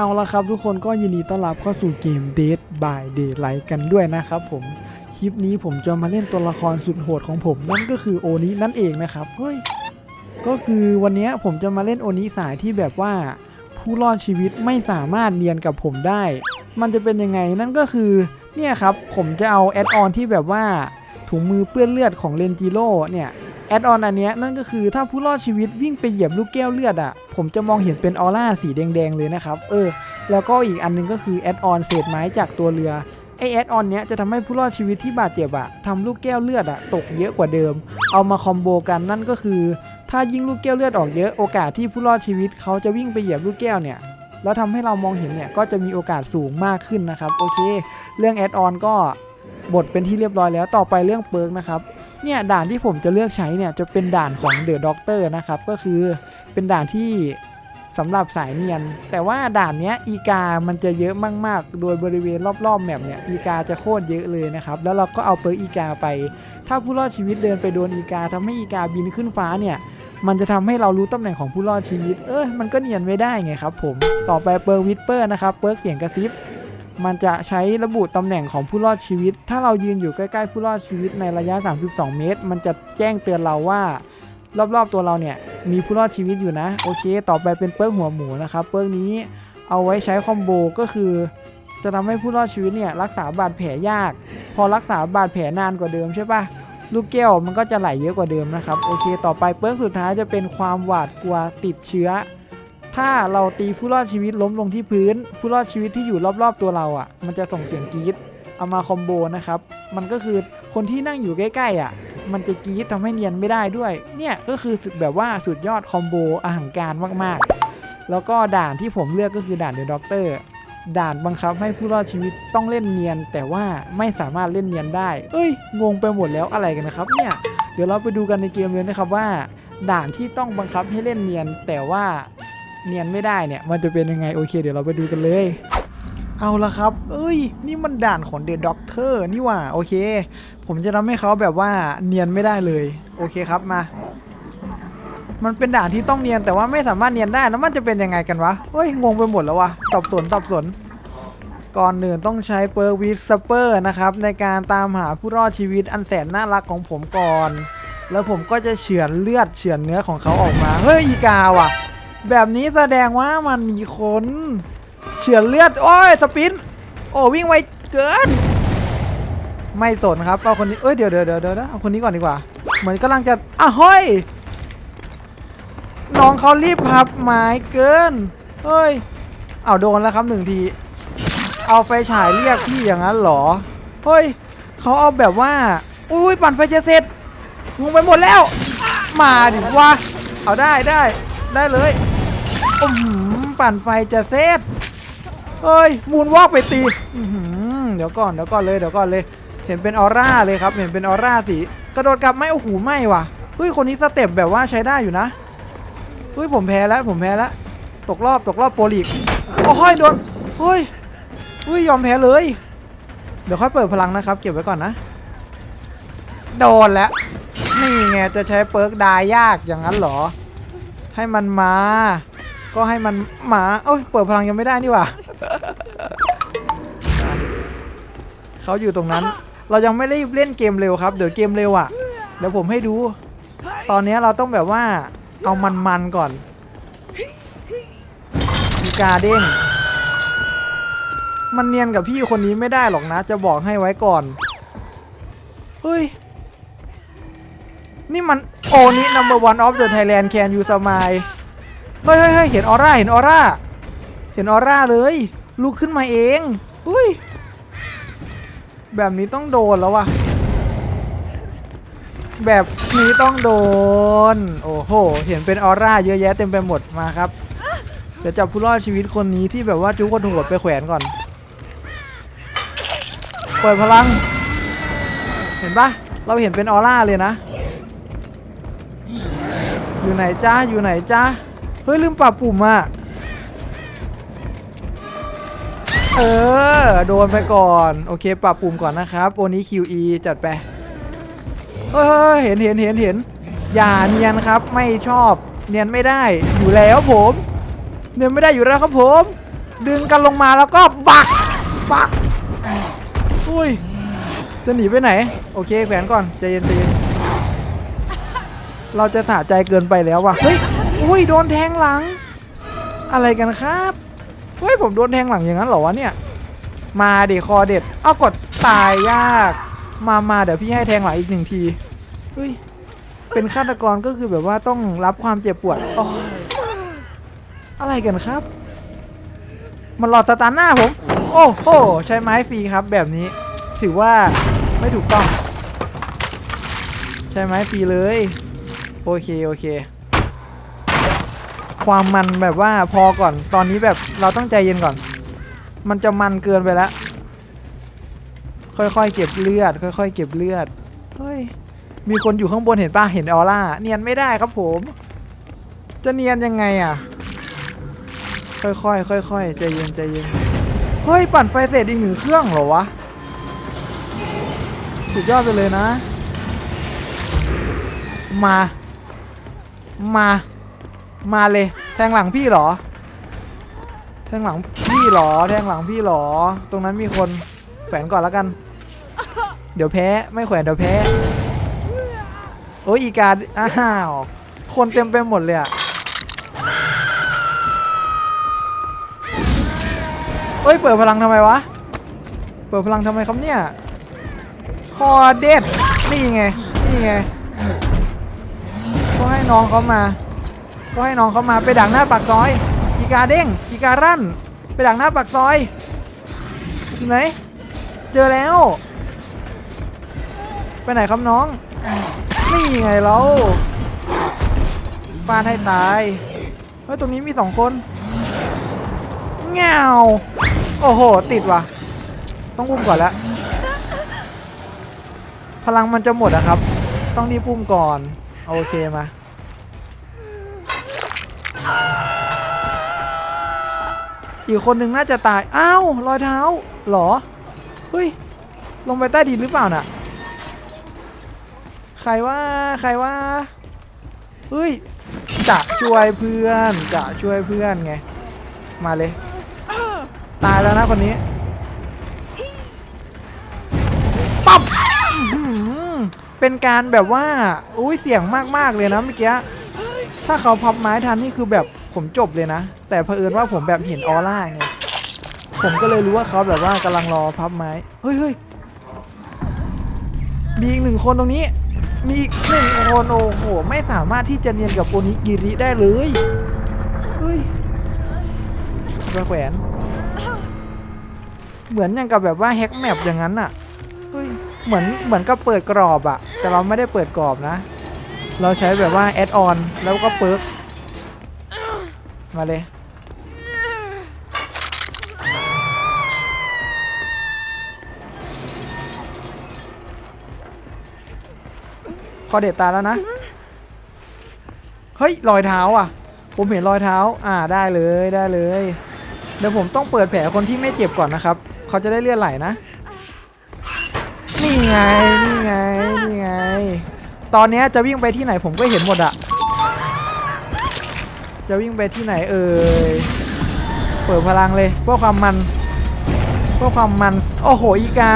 เอาละครับทุกคนก็ยินดีต้อนรับเข้าสู่เกม Dead by Daylight กันด้วยนะครับผม คลิปนี้ผมจะมาเล่นตัวละครสุดโหดของผม นั่นก็คือโอนินั่นเองนะครับ เฮ้ย ก็คือวันนี้ผมจะมาเล่นโอนิสายที่แบบว่าผู้รอดชีวิตไม่สามารถเนียนกับผมได้ มันจะเป็นยังไงนั่นก็คือเนี่ยครับผมจะเอาแอดออนที่แบบว่าถุงมือเปื้อนเลือดของเลนจิโร่เนี่ยแอดออนอันนี้นั่นก็คือถ้าผู้รอดชีวิตวิ่งไปเหยียบลูกแก้วเลือดอะผมจะมองเห็นเป็นออร่าสีแดงๆเลยนะครับ เออ แล้วก็อีกอันหนึงก็คือแอดออนเศษไม้จากตัวเรือไอแอดออนเนี้ยจะทำให้ผู้รอดชีวิตที่บาดเจ็บอะทำลูกแก้วเลือดอะตกเยอะกว่าเดิม เอามาคอมโบกันนั่นก็คือ ถ้ายิงลูกแก้วเลือดออกเยอะโอกาสที่ผู้รอดชีวิตเขาจะวิ่งไปเหยียบลูกแก้วเนี่ยแล้วทำให้เรามองเห็นเนี่ยก็จะมีโอกาสสูงมากขึ้นนะครับโอเค เรื่องแอดออนก็บทเป็นที่เรียบร้อยแล้วต่อไปเรื่องเปิร์กนะครับเนี่ยด่านที่ผมจะเลือกใช้เนี่ยจะเป็นด่านของเดอะด็อกเตอร์นะครับก็คือ เป็นด่านที่สำหรับสายเนียน แต่ว่าด่านเนี้ยอีกา มันจะเยอะมากๆ โดยบริเวณรอบๆแมปเนี่ยอีกาจะโคตรเยอะเลยนะครับ แล้วเราก็เอาเปิร์อีกาไป ถ้าผู้รอดชีวิตเดินไปโดนอีกาทำให้อีกาบินขึ้นฟ้าเนี่ย มันจะทำให้เรารู้ตำแหน่งของผู้รอดชีวิต เออมันก็เนียนไม่ได้ไงครับผม ต่อไปเปิร์วิสเปอร์นะครับ เปิร์เสียงกระซิบ มันจะใช้ระบุตำแหน่งของผู้รอดชีวิต ถ้าเรายืนอยู่ใกล้ๆผู้รอดชีวิตในระยะ 32 เมตร มันจะแจ้งเตือนเราว่า รอบๆตัวเราเนี่ยมีผู้รอดชีวิตอยู่นะ โอเค ต่อไปเป็นเปิร์กหัวหมูนะครับ เปิร์กนี้เอาไว้ใช้คอมโบก็คือ จะทำให้ผู้รอดชีวิตเนี่ยรักษาบาดแผลยาก พอรักษาบาดแผลนานกว่าเดิมใช่ปะลูกแก้วมันก็จะไหลเยอะกว่าเดิมนะครับ โอเค ต่อไปเปิร์กสุดท้ายจะเป็นความหวาดกลัวติดเชื้อ ถ้าเราตีผู้รอดชีวิตล้มลงที่พื้น ผู้รอดชีวิตที่อยู่รอบๆตัวเราอะ่ะ มันจะส่งเสียงกรี๊ดเอามาคอมโบนะครับ มันก็คือคนที่นั่งอยู่ใกล้ๆอะ่ะ มันจะกรี๊ดทำให้เนียนไม่ได้ด้วย เนี่ยก็คือสุดแบบว่าสุดยอดคอมโบอาหังการมากๆ แล้วก็ด่านที่ผมเลือกก็คือด่านเดอะด็อกเตอร์ด่านบังคับให้ผู้รอดชีวิตต้องเล่นเนียน แต่ว่าไม่สามารถเล่นเนียนได้ เอ้ย งงไปหมดแล้วอะไรกันนะครับเนี่ย เดี๋ยวเราไปดูกันในเกมเลยนะครับว่า ด่านที่ต้องบังคับให้เล่นเนียน แต่ว่าเนียนไม่ได้เนี่ย มันจะเป็นยังไงโอเค เดี๋ยวเราไปดูกันเลย เอาละครับ เอ้ย นี่มันด่านของเดอะด็อกเตอร์นี่ว่า โอเค ผมจะทำให้เขาแบบว่าเนียนไม่ได้เลย โอเคครับมา มันเป็นด่านที่ต้องเนียนแต่ว่าไม่สามารถเนียนได้แล้วมันจะเป็นยังไงกันวะเฮ้ย งงไปหมดแล้ววะสับสวนสับสวน ก่อนหนึ่งต้องใช้เปอร์วิสเปอร์นะครับ ในการตามหาผู้รอดชีวิตอันแสนน่ารักของผมก่อน แล้วผมก็จะเฉือนเลือดเฉือนเนื้อของเขาออกมา เฮ้ยอีกาว่ะ แบบนี้แสดงว่ามันมีคน เฉือนเลือด โอ้ย สปิน โอ้วิ่งไวเกิน ไม่สนครับเอาคนนี้เอ้ยเดี๋ยวเดี๋ยวเดี๋ยวเดี๋ยวเอาคนนี้ก่อนดีกว่า เหมือนกำลังจะอะเฮ้ยน้องเขารีบพับไม้เกิน เฮ้ย เอาโดนแล้วครับหนึ่งที เอาไฟฉายเรียกพี่อย่างนั้นเหรอ เฮ้ยเขาเอาแบบว่า อุ้ยปั่นไฟจะเสร็จงงไปหมดแล้ว มาดิวะ เอาได้ได้ได้เลยอือหือปั่นไฟจะเสร็จ เฮ้ยมูนวอกไปตีเดี๋ยวก่อนเดี๋ยวก่อนเลยเดี๋ยวก่อนเลย เห็นเป็นออร่าเลยครับเห็นเป็นออร่าสีกระโดดกลับไม่โอ้โหไม่ว่ะเฮ้ยคนนี้สเต็ปแบบว่าใช้ได้อยู่นะเฮ้ยผมแพ้แล้วผมแพ้แล้วตกรอบตกรอบโปรลีกโอ้ยโดนเฮ้ยเฮ้ยยอมแพ้เลย เดี๋ยวค่อยเปิดพลังนะครับ เก็บไว้ก่อนนะโดนแล้วนี่ไงจะใช้เปิร์กดายยากอย่างนั้นเหรอ ให้มันมา ก็ให้มันมาเอ้ยเปิดพลังยังไม่ได้นี่ว่า เขาอยู่ตรงนั้น เรายังไม่ได้เล่นเกมเร็วครับ เดี๋ยวเกมเร็วอะ เดี๋ยวผมให้ดู ตอนนี้เราต้องแบบว่าเอามันๆก่อน มีการเด้งมันเนียนกับพี่คนนี้ไม่ได้หรอกนะ จะบอกให้ไว้ก่อน เฮ้ย นี่มันโอนี้ number one of the Thailand can you smile เฮ้ยเฮ้ยเฮ้ยเห็นออร่า เห็นออร่าเห็นออร่าเลยลุกขึ้นมาเองเฮ้ยแบบนี้ต้องโดนแล้ววะแบบนี้ต้องโดน โอ้โห เห็นเป็นออร่าเยอะแยะเต็มไปหมดมาครับ เดี๋ยวจับผู้รอดชีวิตคนนี้ที่แบบว่าจุกคนหัวไปแขวนก่อน เปิดพลัง เห็นปะเราเห็นเป็นออร่าเลยนะ อยู่ไหนจ้าอยู่ไหนจ้าเฮ้ยลืมปรับปุ่มอะ เออ โดนไปก่อน โอเค ปรับปุ่มก่อนนะครับโอนี้ QE จัดไปเฮ้ยเห็นเห็นเห็นเห็นอย่าเนียนครับ ไม่ชอบ เนียนไม่ได้อยู่แล้วผม เนียนไม่ได้อยู่แล้วครับผม ดึงกันลงมาแล้วก็บักบักอุ้ยจะหนีไปไหน โอเคแขวนก่อนใจเย็นใจเย็นเราจะสะใจเกินไปแล้วว่ะเฮ้ยอุ้ยโดนแทงหลัง อะไรกันครับ เฮ้ยผมโดนแทงหลังอย่างนั้นเหรอวะเนี่ย มาเด็คอเด็ด เอากดตายยาก มามาเดี๋ยวพี่ให้แทงหลังอีกหนึ่งทีเฮ้ยเป็นฆาตกรก็คือแบบว่าต้องรับความเจ็บปวดอ๋ออะไรกันครับ มันหลอดสตาร์หน้าผม โอ้โหใช้ไม้ฟรีครับแบบนี้ ถือว่าไม่ถูกต้อง ใช้ไม้ฟรีเลย โอเค โอเค ความมันแบบว่าพอก่อนตอนนี้แบบเราต้องใจเย็นก่อน มันจะมันเกินไปแล้ว ค่อยๆเก็บเลือด ค่อยๆเก็บเลือดเฮ้ยมีคนอยู่ข้างบนเห็นป่ะเห็นออร่าเนียนไม่ได้ครับผม จะเนียนยังไงอะ ค่อยๆค่อยๆใจเย็นใจเย็นเฮ้ยปั่นไฟเสร็จอีกหนึ่งเครื่องเหรอวะสุดยอดไปเลยนะ มา มา มาเลย แทงหลังพี่เหรอ แทงหลังพี่เหรอ แทงหลังพี่เหรอ ตรงนั้นมีคนแขวนก่อนแล้วกัน เดี๋ยวแพ้ไม่แขวนเดี๋ยวแพ้โอ้ยอีกาอ้าวคนเต็มไปหมดเลยอะเอ้ยเปิดพลังทำไมวะ เปิดพลังทำไมครับเนี่ย คอเด็ดนี่ไง นี่ไง ก็ให้น้องเขามา ก็ให้น้องเขามาไปดักหน้าปากซอย อีกาเด้ง อีการั่นไปดักหน้าปากซอยอยู่ไหนเจอแล้ว ไปไหนครับน้อง นี่ไงเราฟาดให้ตายเฮ้ยตรงนี้มีสองคนเงาโอ้โห ติดว่ะ ต้องอุ้มก่อนแล้วพลังมันจะหมดอะครับ ต้องรีบอุ้มก่อน โอเคมา อีกคนหนึ่งน่าจะตาย อ้าวรอยเท้าหรอ เฮ้ย ลงไปใต้ดินหรือเปล่าน่ะ ใครว่าใครว่าเฮ้ย จะช่วยเพื่อน จะช่วยเพื่อนไง มาเลย ตายแล้วนะคนนี้ปั๊บเป็นการแบบว่า อุ้ยเสียงมาก ๆ เลยนะเมื่อกี้ ถ้าเขาพับไม้ทันนี่คือแบบผมจบเลยนะ แต่เผอิญว่าผมแบบเห็นออร่าไงผมก็เลยรู้ว่าเขาแบบว่ากำลังรอพับไม้เฮ้ยเฮ้ยมีอีกหนึ่งคนตรงนี้ มีอีกหนึ่งคนโอ้โหไม่สามารถที่จะเนียนกับโอนิกิริได้เลยเฮ้ยกระแขวน เหมือนอย่างกับแบบว่าแฮกแมปอย่างนั้นอะเฮ้ยเหมือนเหมือนกับเปิดกรอบอะแต่เราไม่ได้เปิดกรอบนะ เราใช้แบบว่าแอดออนแล้วก็เปิร์กมาเลย คอเด็ดตาแล้วนะ เฮ้ย รอยเท้าอะ ผมเห็นรอยเท้า อ่าได้เลยได้เลย เดี๋ยวผมต้องเปิดแผลคนที่ไม่เจ็บก่อนนะครับ เขาจะได้เลือดไหลนะ นี่ไง นี่ไง นี่ไง ตอนนี้จะวิ่งไปที่ไหนผมก็เห็นหมดอะจะวิ่งไปที่ไหนเอ่ยเปิดพลังเลยเพื่อความมันเพื่อความมันโอ้โหอีกา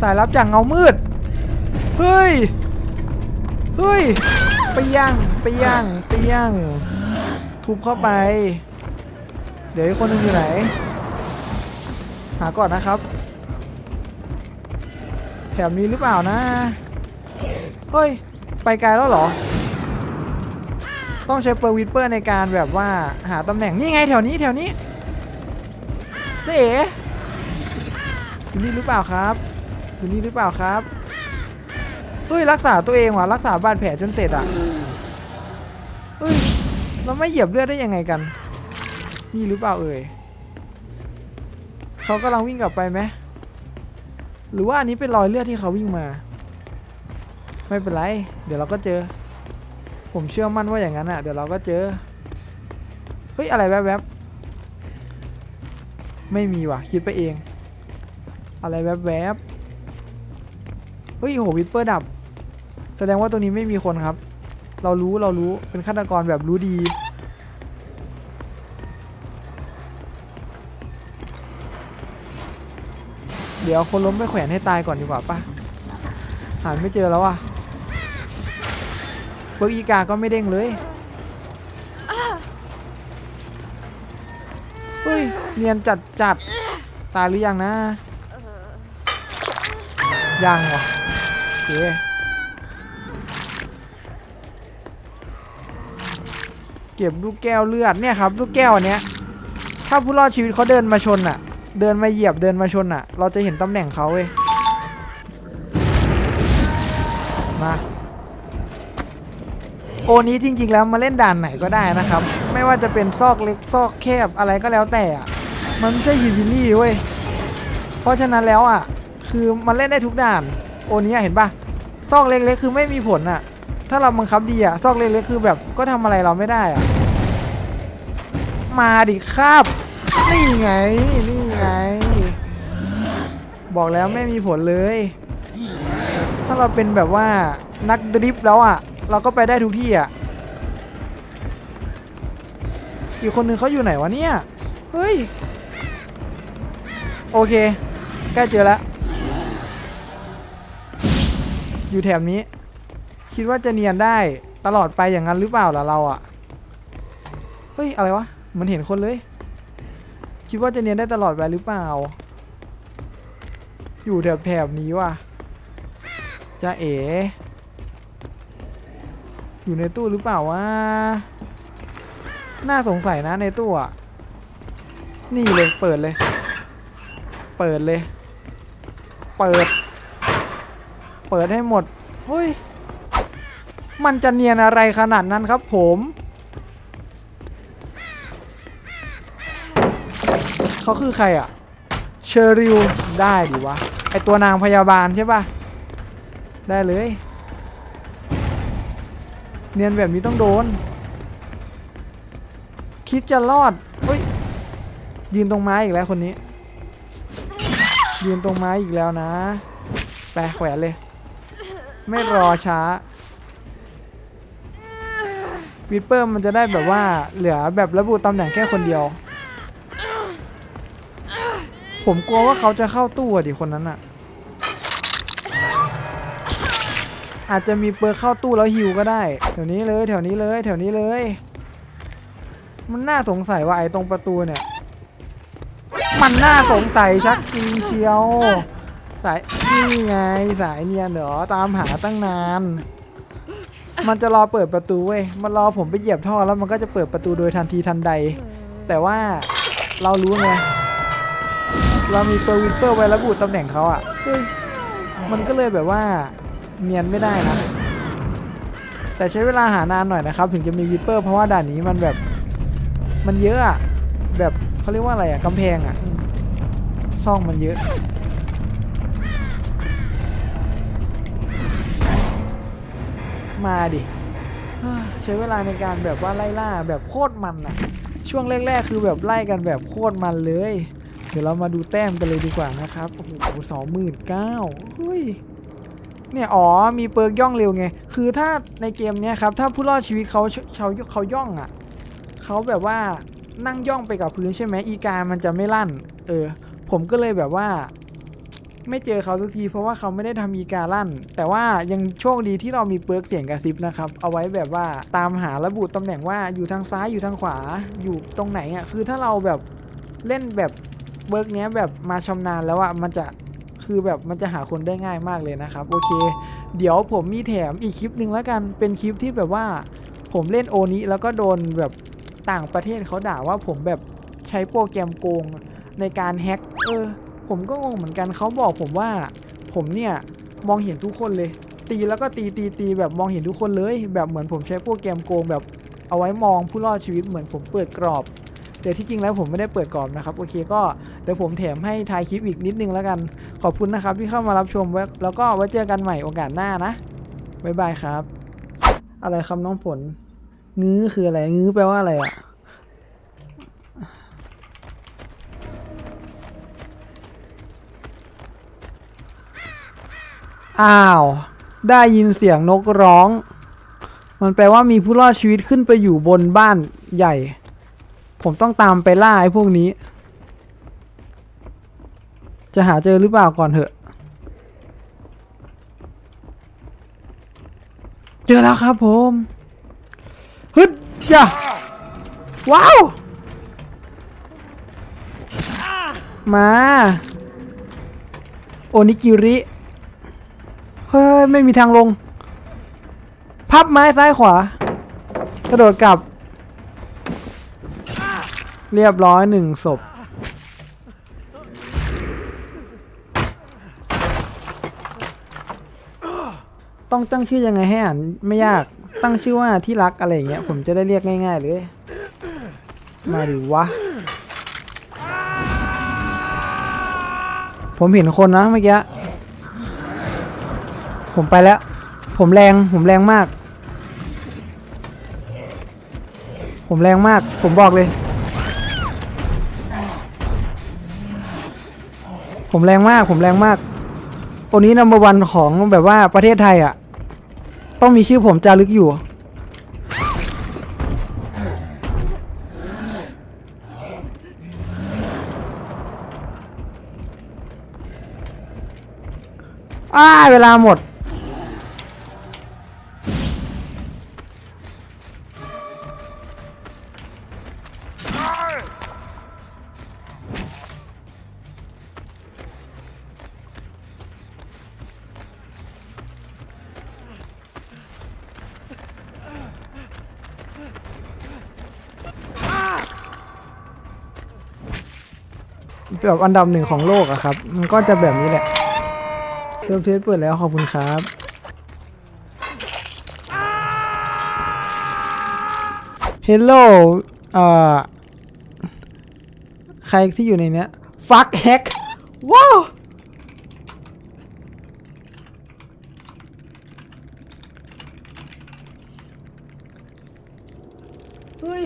สายลับจากเงามืดเฮ้ยเฮ้ยไปย่างไปย่างไปย่างทุบเข้าไป เดี๋ยวคนหนึงอยู่ไหน หาก่อนนะครับ แถวนี้หรือเปล่านะ เฮ้ย ไปไกลแล้วเหรอ ต้องใช้เปอร์วิทเปอร์ในการแบบว่าหาตำแหน่งนี่ไงแถวนี้แถวนี้เจ๊เอ๋อยู่นี่หรือเปล่าครับอยู่นี่หรือเปล่าครับเฮ้ยรักษาตัวเองว่ะรักษาบาดแผลจนเสร็จอะเฮ้ยเราไม่เหยียบเลือดได้ยังไงกัน นี่หรือเปล่าเอ่ยเขากำลังวิ่งกลับไปไหมหรือว่าอันนี้เป็นรอยเลือดที่เขาวิ่งมา ไม่เป็นไร เดี๋ยวเราก็เจอ ผมเชื่อมั่นว่าอย่างนั้นอะ่ะ เดี๋ยวเราก็เจอ เฮ้ย อะไรแวบๆ ไม่มีว่ะ คิดไปเอง อะไรแวบๆ เฮ้ยโหวิปเปอร์ดับ แสดงว่าตรงนี้ไม่มีคนครับ เรารู้เรารู้ เป็นฆาตกรแบบรู้ดีเดี๋ยวคนล้มไปแขวนให้ตายก่อนดีกว่าปะหาไม่เจอแล้วอะ เบิร์กอีกาก็ไม่เด้งเลย เฮ้ย เนียนจัดจัดตายหรือยังนะ ยังวะโอเคเก็บลูกแก้วเลือดเนี่ยครับลูกแก้วอันเนี้ย ถ้าผู้รอดชีวิตเขาเดินมาชนอะเดินมาเหยียบเดินมาชนอะเราจะเห็นตำแหน่งเขาเว้ยมา นี้จริง ๆ แล้วมาเล่นด่านไหนก็ได้นะครับ ไม่ว่าจะเป็นซอกเล็กซอกแคบอะไรก็แล้วแต่อะมันไม่ใช่ฮิวิลี่เว้ยเพราะฉะนั้นแล้วอะ คือมันเล่นได้ทุกด่าน โอนี้เห็นปะซอกเล็กๆ คือไม่มีผลอะ ถ้าเราบังคับดีอะซอกเล็กๆคือแบบก็ทำอะไรเราไม่ได้อะมาดิครับนี่ไงนี่ไง บอกแล้วไม่มีผลเลย ถ้าเราเป็นแบบว่านักดริฟต์แล้วอะ เราก็ไปได้ทุกที่อะ อีกคนนึงเขาอยู่ไหนวะเนี่ย เฮ้ย โอเค ใกล้เจอแล้ว อยู่แถบนี้ คิดว่าจะเนียนได้ตลอดไปอย่างนั้นหรือเปล่าล่ะเราอะ เฮ้ย อะไรวะ มันเห็นคนเลย คิดว่าจะเนียนได้ตลอดไปหรือเปล่า อยู่แถบแถบนี้ว่ะจะเอ๋ อยู่ในตู้หรือเปล่าวะ น่าสงสัยนะในตู้อะ นี่เลยเปิดเลย เปิดเลย เปิด เปิดให้หมดเฮ้ย มันจะเนียนอะไรขนาดนั้นครับผม เขาคือใครอะ เชอริวได้ดิวะ ไอตัวนางพยาบาลใช่ปะได้เลย เนียนแบบนี้ต้องโดน คิดจะรอดเฮ้ยยืนตรงไม้อีกแล้วคนนี้ ยืนตรงไม้อีกแล้วนะไปแขวนเลย ไม่รอช้าวิปเปอร์มันจะได้แบบว่าเหลือแบบระบุตำแหน่งแค่คนเดียว ผมกลัวว่าเขาจะเข้าตู้อะดิคนนั้นอะ อาจจะมีเปอร์เข้าตู้แล้วฮิวก็ได้แถวนี้เลยแถวนี้เลยแถวนี้เลย มันน่าสงสัยว่าไอ้ตรงประตูเนี่ย มันน่าสงสัยชักจริงเชียว สายนี่ไงสายเนียนเหรอตามหาตั้งนาน มันจะรอเปิดประตูเว้ยมันรอผมไปเหยียบท่อแล้วมันก็จะเปิดประตูโดยทันทีทันใด แต่ว่าเรารู้ไงเรามีเปอร์วิปเปอร์ไว้ระบุตำแหน่งเขาอะ่ะมันก็เลยแบบว่า เนียนไม่ได้นะ แต่ใช้เวลาหานานหน่อยนะครับ ถึงจะมีวิปเปอร์เพราะว่าด่านนี้มันแบบ มันเยอะอะแบบเขาเรียกว่าอะไรอะกำแพงอะซ่องมันเยอะมาดิใช้เวลาในการแบบว่าไล่ล่าแบบโคตรมันอะช่วงแรกๆคือแบบไล่กันแบบโคตรมันเลย เดี๋ยวเรามาดูแต้มกันเลยดีกว่านะครับ โอ้โหสองหมื่นเก้าเฮ้ย เนี่ยอ๋อมีเปิร์กย่องเร็วไง คือถ้าในเกมเนี้ยครับถ้าผู้รอดชีวิตเขาเขาเขาย่องอะ่ะเขาแบบว่านั่งย่องไปกับพื้นใช่ไหมอีกามันจะไม่ลั่น เออ ผมก็เลยแบบว่า ไม่เจอเขาทุกทีเพราะว่าเขาไม่ได้ทำอีกาลั่น แต่ว่ายังโชคดีที่เรามีเปิร์กเสียงกระซิบนะครับ เอาไว้แบบว่าตามหาระบุตำแหน่งว่าอยู่ทางซ้ายอยู่ทางขวาอยู่ตรงไหนอะคือถ้าเราแบบเล่นแบบเบิร์กเนี้ยแบบมาชำนาญแล้วอะมันจะ คือแบบมันจะหาคนได้ง่ายมากเลยนะครับ โอเค เดี๋ยวผมมีแถมอีกคลิปหนึ่งแล้วกัน เป็นคลิปที่แบบว่า ผมเล่นโอนี้แล้วก็โดนแบบต่างประเทศเขาด่าว่าผมแบบใช้โปรแกรมโกงในการแฮ็ก เออ ผมก็งงเหมือนกันเขาบอกผมว่า ผมเนี่ยมองเห็นทุกคนเลย ตีแล้วก็ตีตีตีแบบมองเห็นทุกคนเลย แบบเหมือนผมใช้โปรแกรมโกงแบบเอาไว้มองผู้รอดชีวิตเหมือนผมเปิดกรอบ แต่ที่จริงแล้วผมไม่ได้เปิดกรอบนะครับ โอเคก็เดี๋ยวผมแถมให้ทายคลิปอีกนิดนึงแล้วกัน ขอบคุณนะครับที่เข้ามารับชม แล้วก็ไว้เจอกันใหม่โอกาสหน้านะบ๊ายบายครับ อะไรครับน้องฝนงื้อคืออะไรงื้อแปลว่าอะไรอะอ้าว ได้ยินเสียงนกร้อง มันแปลว่ามีผู้รอดชีวิตขึ้นไปอยู่บนบ้านใหญ่ ผมต้องตามไปล่าไอ้พวกนี้ จะหาเจอหรือเปล่าก่อนเถอะ เจอแล้วครับผมฮึดจ้ะว้าว มา โอนิกิริ เฮ้ย ไม่มีทางลง พับไม้ซ้ายขวา กระโดดกลับ เรียบร้อยหนึ่งศพ ต้องตั้งชื่อยังไงให้อ่านไม่ยากตั้งชื่อว่าที่รักอะไรอย่างเงี้ยผมจะได้เรียกง่าย ๆ เลย มาดิวะ ผมเห็นคนนะเมื่อกี้ ผมไปแล้ว ผมแรง ผมแรงมาก ผมแรงมาก ผมบอกเลย ผมแรงมาก ผมแรงมากตัวนี้นัมเบอร์วันของแบบว่าประเทศไทยอะ ต้องมีชื่อผมจารึกอยู่ อ้าเวลาหมด แบบอันดับหนึ่งของโลกอะครับ มันก็จะแบบนี้แหละเซิร์ฟเพจเปิดแล้วขอบคุณครับเฮลโลเอ่อ ใครที่อยู่ในเนี้ย ฟักแฮกว้าว เฮ้ย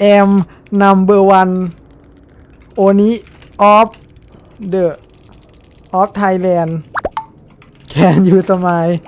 am number one Oni of the of Thailand can you smile